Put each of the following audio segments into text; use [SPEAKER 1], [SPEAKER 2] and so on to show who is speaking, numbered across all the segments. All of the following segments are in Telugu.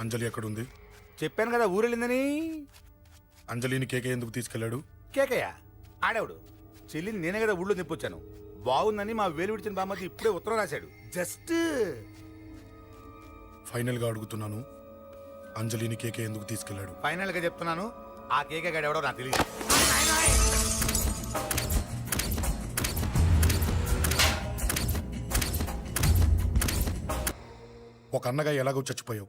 [SPEAKER 1] అంజలి ఎక్కడుంది?
[SPEAKER 2] చెప్పాను కదా ఊరెళ్ళిందని.
[SPEAKER 1] అంజలిని కేకే ఎందుకు తీసుకెళ్ళాడు?
[SPEAKER 2] కేకయ్య ఆడేవుడు? చెల్లిని నేనే కదా ఊళ్ళో నిప్పొచ్చాను బాగుందని మా వేలు విడిచిన బామ్మది ఇప్పుడే ఉత్తరం రాశాడు. జస్ట్
[SPEAKER 1] ఫైనల్గా అడుగుతున్నాను అంజలిని కేకే ఎందుకు తీసుకెళ్ళాడు?
[SPEAKER 2] ఫైనల్గా చెప్తున్నాను ఆ కేక గాడు ఎవడో నాకు తెలియదు
[SPEAKER 1] ఒక అన్నగా ఎలాగో చచ్చిపోయావు.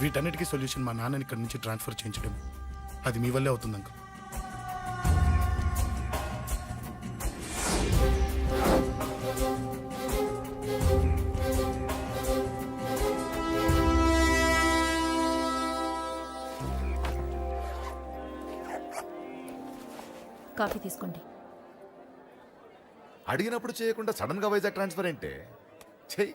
[SPEAKER 1] వీటన్నిటికీ సొల్యూషన్ మా నాన్నని ఇక్కడి నుంచి ట్రాన్స్ఫర్ చేయించడం అది మీ వల్లే అవుతుంది అంకుల్.
[SPEAKER 3] కాఫీ తీసుకోండి.
[SPEAKER 4] అడిగినప్పుడు చేయకుండా సడన్గా వైజాగ్ ట్రాన్స్ఫర్ ఏంటే? చెయ్యి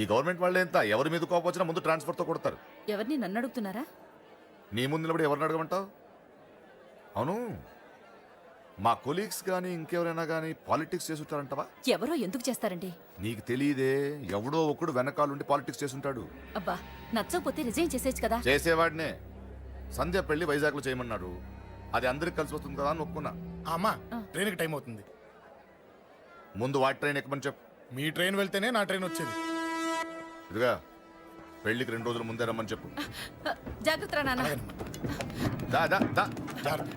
[SPEAKER 4] ఈ గవర్నమెంట్ వాళ్ళే ఎంత? ఎవరి మీద కోపం వచ్చినా ముందు ట్రాన్స్ఫర్తో కొడతారు.
[SPEAKER 3] ఎవరిని? నన్ను అడుగుతున్నారా?
[SPEAKER 4] నీ ముందు నిలబడి ఎవరిని అడగమంటావు? అవును. మా కొలీగ్స్ కానీ ఇంకెవరైనా కానీ పాలిటిక్స్ చేసుంటారంటవా
[SPEAKER 3] ఎవరో ఎందుకు చేస్తారండి?
[SPEAKER 4] నీకు తెలియదే ఎవడో ఒకడు వెనకాలండి పాలిటిక్స్ చేసుంటాడు
[SPEAKER 3] అబ్బా నచ్చకపోతే రిజైన్ చేసేయచ్చు కదా?
[SPEAKER 4] చేసేవాడినే. సంధ్య పెళ్ళి వైజాగ్లో చేయమన్నాడు. అది అందరికి కలిసి వస్తుంది కదా అని ఒప్పుకున్నా.
[SPEAKER 1] అమ్మా ట్రైన్కి టైం అవుతుంది.
[SPEAKER 4] ముందు వాటి ట్రైన్ ఎక్కమని చెప్పు.
[SPEAKER 1] మీ ట్రైన్ వెళ్తేనే నా ట్రైన్ వచ్చేది.
[SPEAKER 4] ఇదిగా పెళ్ళికి రెండు రోజుల ముందే రమ్మని చెప్పు.
[SPEAKER 3] జాగ్రత్త నాన్న.
[SPEAKER 4] దా దా దా.
[SPEAKER 1] జాగ్రత్త.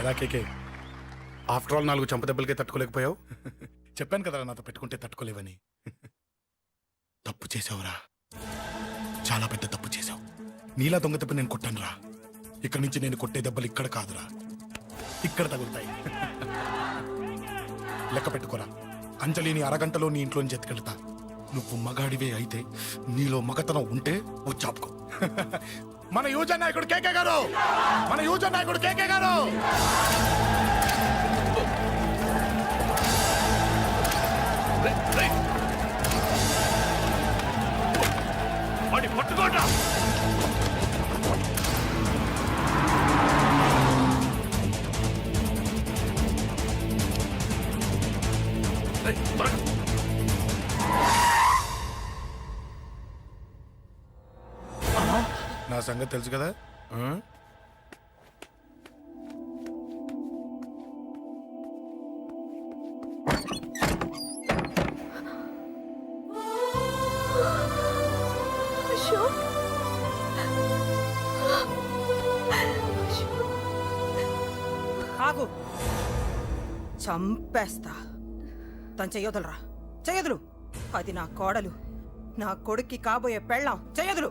[SPEAKER 1] ఎలా కేకే? ఆఫ్టర్ ఆల్ నాలుగు చంపదెబ్బలకే తట్టుకోలేకపోయావు? చెప్పాను కదా నాతో పెట్టుకుంటే తట్టుకోలేవని. తప్పు చేసావురా చాలా పెద్ద తప్పు చేసావు నీలా దొంగ దెబ్బ నేను కొట్టాను రా ఇక్కడ నుంచి నేను కొట్టే దెబ్బలు ఇక్కడ కాదురా. ఇక్కడ తగులుతాయి. లెక్క పెట్టుకోరా. అంజలిని అరగంటలో నీ ఇంట్లోంచి ఎత్తుకెళ్తా. నువ్వు మగాడివే అయితే నీలో మగతనం ఉంటే ఓ చాపుకో. మన యూజ నాయకుడు కేకే గారు! మన యూజ నాయకుడు కేకే గారు!
[SPEAKER 5] వాడి
[SPEAKER 1] సంగతి తెలుసు కదా?
[SPEAKER 6] ఆగు. చంపేస్తా. తను చెయ్యొదలరా? చెయ్యదులు. అది నా కోడలు. నా కొడుక్కి కాబోయే పెళ్ళాం. చెయ్యదులు.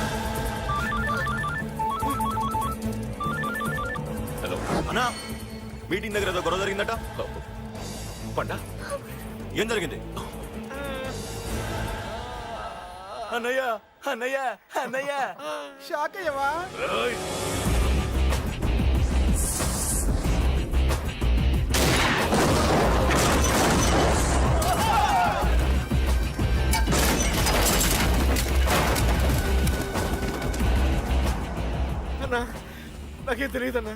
[SPEAKER 7] అన్నా మీటింగ్ దగ్గర ఏదో గొడవ జరిగిందట?
[SPEAKER 8] పండా
[SPEAKER 7] ఏం జరిగింది? అన్నయ్య అన్నయ్య అన్నయ్య. షాక్ అయ్యవా?
[SPEAKER 5] అన్నా నాకేం తెలియదన్నా.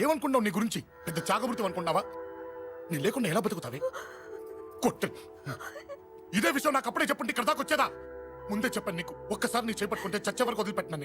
[SPEAKER 1] ఏమనుకున్నావు నీ గురించి? పెద్ద చాగబృతం అనుకున్నావా? నీ లేకుండా ఎలా బతుకుతావే? కొట్టు. ఇదే విషయం నాకు అప్పుడే చెప్పండి ఇక్కడ దాకా వచ్చేదా? ముందే చెప్పాను నీకు. ఒక్కసారి నీ చేపట్టుకుంటే చచ్చే వరకు వదిలిపెట్టినా